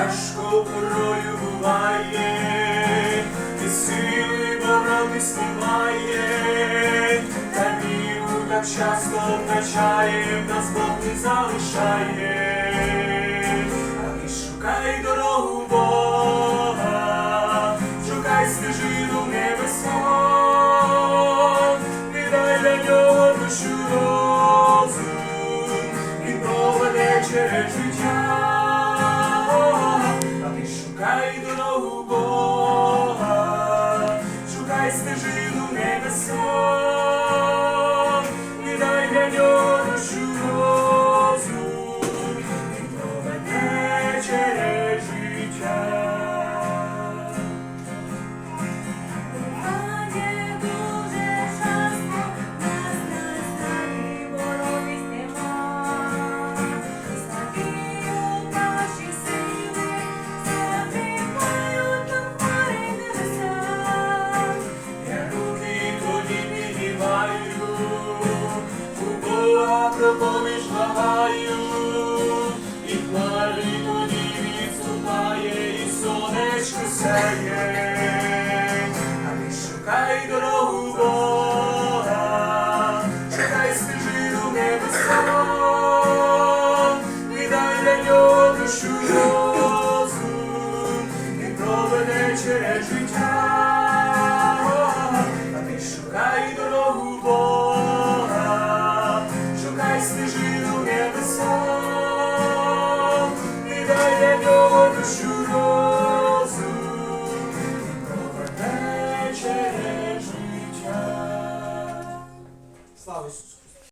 важко порою буває, і сили боротись немає, та віру так часто втрачає, нас Бог не залишає, а ти шукай дорогу Бога, шукай стежину в небеса, віддай для нього душу розум, він проведе через життя, шукай дорогу Бога, шукай стежину в Бога промовиш благаю, і хмари тоді відступає, і сонечко сяє. А ти шукай дорогу Бога, шукай стежину небеса, віддай для нього душу розум, і проведе через життя. Слава Ісусу!